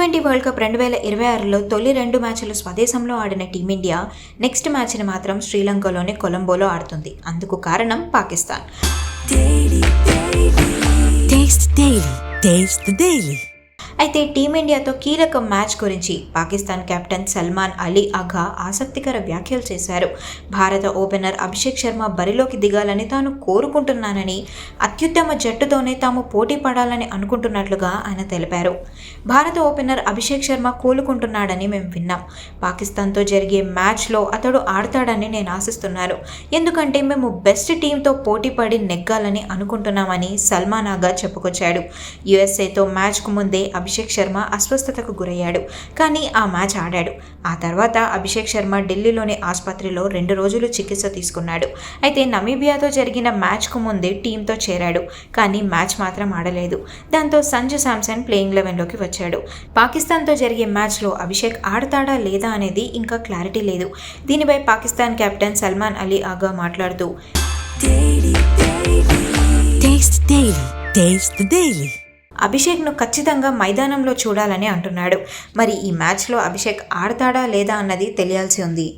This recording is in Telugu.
ట్వంటీ వరల్డ్ కప్ రెండు వేల ఇరవై ఆరులో తొలి రెండు మ్యాచ్లు స్వదేశంలో ఆడిన టీమిండియా నెక్స్ట్ మ్యాచ్ని మాత్రం శ్రీలంకలోని కొలంబోలో ఆడుతుంది. అందుకు కారణం పాకిస్తాన్. అయితే టీమిండియాతో కీలక మ్యాచ్ గురించి పాకిస్తాన్ కెప్టెన్ సల్మాన్ అలీ అఘా ఆసక్తికర వ్యాఖ్యలు చేశారు. భారత ఓపెనర్ అభిషేక్ శర్మ బరిలోకి దిగాలని తాను కోరుకుంటున్నానని అత్యుత్తమ జట్టుతోనే తాము పోటీ పడాలని అనుకుంటున్నట్లుగా ఆయన తెలిపారు. భారత ఓపెనర్ అభిషేక్ శర్మ కోలుకుంటున్నాడని మేము విన్నాం. పాకిస్తాన్తో జరిగే మ్యాచ్లో అతడు ఆడతాడని నేను ఆశిస్తున్నాను. ఎందుకంటే మేము బెస్ట్ టీంతో పోటీ పడి నెగ్గాలని అనుకుంటున్నామని సల్మాన్ ఆగా చెప్పుకొచ్చాడు. యుఎస్ఏతో మ్యాచ్కు ముందే అభిషేక్ శర్మ అస్వస్థతకు గురయ్యాడు. కానీ ఆ మ్యాచ్ ఆడాడు. ఆ తర్వాత అభిషేక్ శర్మ ఢిల్లీలోని ఆసుపత్రిలో రెండు రోజులు చికిత్స తీసుకున్నాడు. అయితే నమీబియాతో జరిగిన మ్యాచ్కు ముందే టీంతో చేరాడు. కానీ మ్యాచ్ మాత్రం ఆడలేదు. దాంతో సంజు శాంసన్ ప్లేయింగ్ లెవెన్లోకి వచ్చాడు. పాకిస్తాన్తో జరిగే మ్యాచ్లో అభిషేక్ ఆడతాడా లేదా అనేది ఇంకా క్లారిటీ లేదు. దీనిపై పాకిస్తాన్ కెప్టెన్ సల్మాన్ అలీ ఆగా మాట్లాడుతూ Taste the Daily. Taste the Daily. అభిషేక్ను ఖచ్చితంగా మైదానంలో చూడాలని అంటున్నాడు. మరి ఈ మ్యాచ్లో అభిషేక్ ఆడతాడా లేదా అన్నది తెలియాల్సి ఉంది.